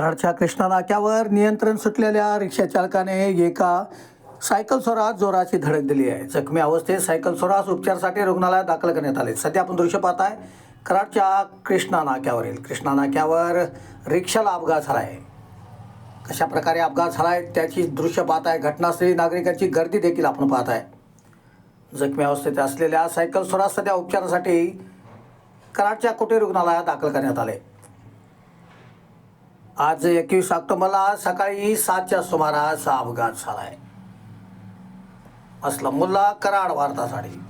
कराडच्या कृष्णा नाक्यावर नियंत्रण सुटलेल्या रिक्षा चालकाने एका सायकल स्वरात जोराची धडक दिली आहे. जखमी अवस्थेत सायकल स्वरास उपचारासाठी रुग्णालयात दाखल करण्यात आले. सध्या आपण दृश्य पाहत आहे कराडच्या कृष्णा नाक्यावरील. कृष्णा नाक्यावर रिक्षाला अपघात झाला आहे कशा प्रकारे अपघात झाला आहे त्याची दृश्य पाहताय घटनास्थळी नागरिकांची गर्दी देखील आपण पाहत आहे जखमी अवस्थेत असलेल्या सायकल स्वरास सध्या उपचारासाठी कराडच्या कुठे रुग्णालयात दाखल करण्यात आले. आज एकवीस ऑक्टोबरला सकाळी सातच्या सुमारास हा अपघात झालाय. असला मुल्ला कराड वार्तासाठी.